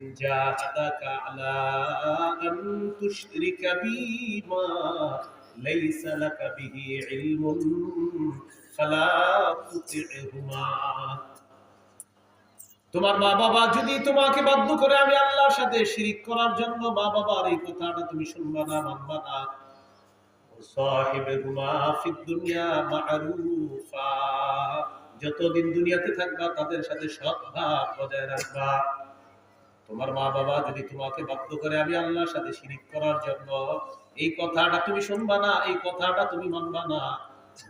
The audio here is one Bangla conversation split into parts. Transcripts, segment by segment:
جاهدك على أن تشرك بي ما ليس لك به علم فلا تطعهما তোমার মা বাবা যদি তোমাকে বাধ্য করে আমি আল্লাহর সাথে শিরিক করার জন্য মা বাবার এই কথাটা তুমি শুনবা না মানবা না সাহিবেহুমা ফিদ দুনিয়া মা'রুফা যতদিন দুনিয়াতে থাকবা তাদের সাথে সদ্ভাব বজায় রাখবা তোমার মা বাবা যদি তোমাকে বাধ্য করে আমি আল্লাহর সাথে শিরিক করার জন্য। এই কথাটা তুমি শুনবা না এই কথাটা তুমি মানবা না।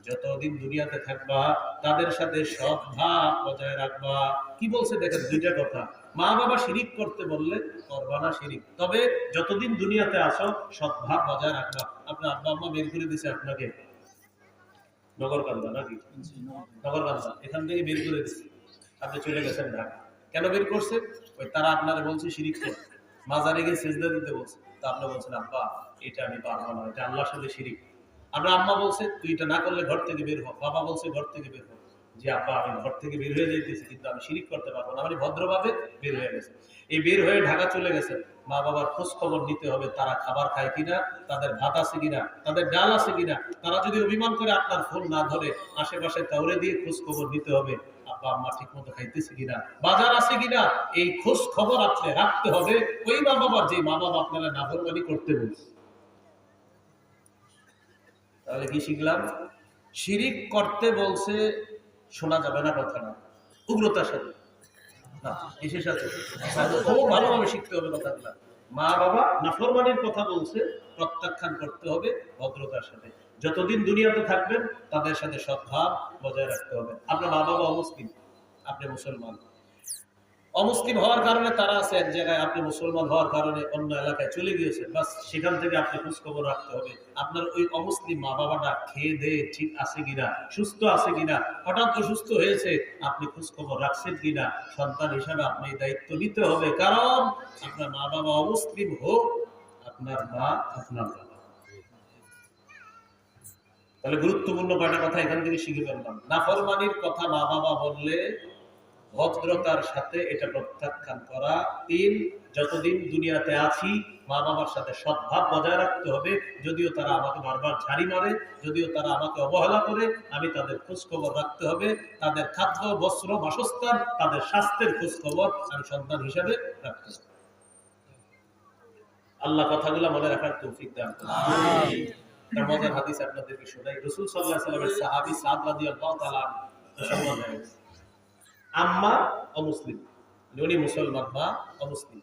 যতদিন দুনিয়াতে থাকবা তাদের সাথে সদ্ভাব বজায় রাখবা। কি বলছে দেখেন দুইটা কথা। মা বাবা শিরিক করতে বললে করবা না শিরিক। তবে যতদিন দুনিয়াতে আসো সদ্ভাব বজায় রাখবা। আপনার আব্বা আম্মা বের করে দিছে আপনাকে। নগরকান্দা নাকি? নগরকান্দা এখান থেকে বের করে দিছে। আপনি চলে গেছেন ঢাকা। কেন বের করছে? ওই তারা আপনারা বলছে, শিরিক করতে মাজারে গিয়ে সেজদা দিতে বলছে। তা আপনি বলছেন, আব্বা, এটা আমি পারব না, এটা আল্লাহর সাথে শিরিক। আপনার আম্মা বলছে, তুই এটা না করলে ঘর থেকে বের হ। বাবা বলছে, ঘর থেকে বের হ। যে, আব্বা, আমি ঘর থেকে বের হয়ে যেতেছি কিন্তু আমি শিরিক করতে পারব না। মানে ভদ্রভাবে বের হয়ে গেছে। এই বের হয়ে ঢাকা চলে গেছে। মা বাবার খোঁজ খবর নিতে হবে, তারা খাবার খায় কিনা, তাদের ভাত আছে কিনা, তাদের ডাল আছে কিনা। তারা যদি অভিমান করে আপনার ফোন না ধরে, আশেপাশে তাওরে দিয়ে খোঁজ খবর নিতে হবে। আব্বা আম্মা ঠিক মতো খাইতেছে কিনা, বাজার আছে কিনা, এই খোঁজ খবর আপনি রাখতে হবে। ওই মা বাবার যে মা বাবা আপনারা নাফরমানি করতে বলছে তাহলে কি শিখলাম? শিরিক করতে বলছে, শোনা যাবে না কথাটা উগ্রতার সাথে। না, কিসের সাথে? খুব ভালোভাবে শিখতে হবে কথাগুলা। মা বাবা নাফরমানির কথা বলছে, প্রত্যাখ্যান করতে হবে ভদ্রতার সাথে। যতদিন দুনিয়াতে থাকবেন, তাদের সাথে সদ্ভাব বজায় রাখতে হবে। আপনার মা বাবা অমুসলিম, আপনি মুসলমান। অমুসলিম হওয়ার কারণে তারা আছে এক জায়গায়, আপনি মুসলমান হওয়ার কারণে অন্য এলাকায় চলে গিয়েছেন। বাস, সেখান থেকে আপনি খোঁজ খবর রাখতে হবে। আপনার ওই অমুসলিম মা বাবাটা খেয়ে দেয়ে ঠিক আছে কিনা, সুস্থ আছে কিনা, হঠাৎ অসুস্থ হয়েছে, আপনি খোঁজ খবর রাখছেন কিনা, সন্তান হিসাবে আপনি দায়িত্ব নিতে হবে। কারণ আপনার মা বাবা অমুসলিম হোক, আপনার মা আপনার বাবা তাহলে গুরুত্বপূর্ণ কয়টা কথা এখান থেকে শিখে ফেললাম। নাফরমানির কথা মা বাবা বললে, ভদ্রতার সাথে এটা প্রত্যাখ্যান করা। তিন, যতদিন দুনিয়াতে আছি, মা বাবার সাথে সদ্ভাব বজায় রাখতে হবে। যদিও তারা আমাকে বারবার ঝাড়ি মারে, যদিও তারা আমাকে অবহেলা করে, আমি তাদের খোঁজ খবর রাখতে হবে। তাদের খাদ্য, বস্ত্র, বাসস্থান, তাদের স্বাস্থ্যের খোঁজ খবর আমি সন্তান হিসাবে রাখতে আল্লাহ কথাগুলো মনে রাখার তৌফিক দান। তার মজার হাদিস আপনাদেরকে শোনাই রসুল সাল্লাহ সাল্লামের সাহাবি সাদ আল্লাহ তালা আম্মা অমুসলিম উনি মুসলমান, মা অমুসলিম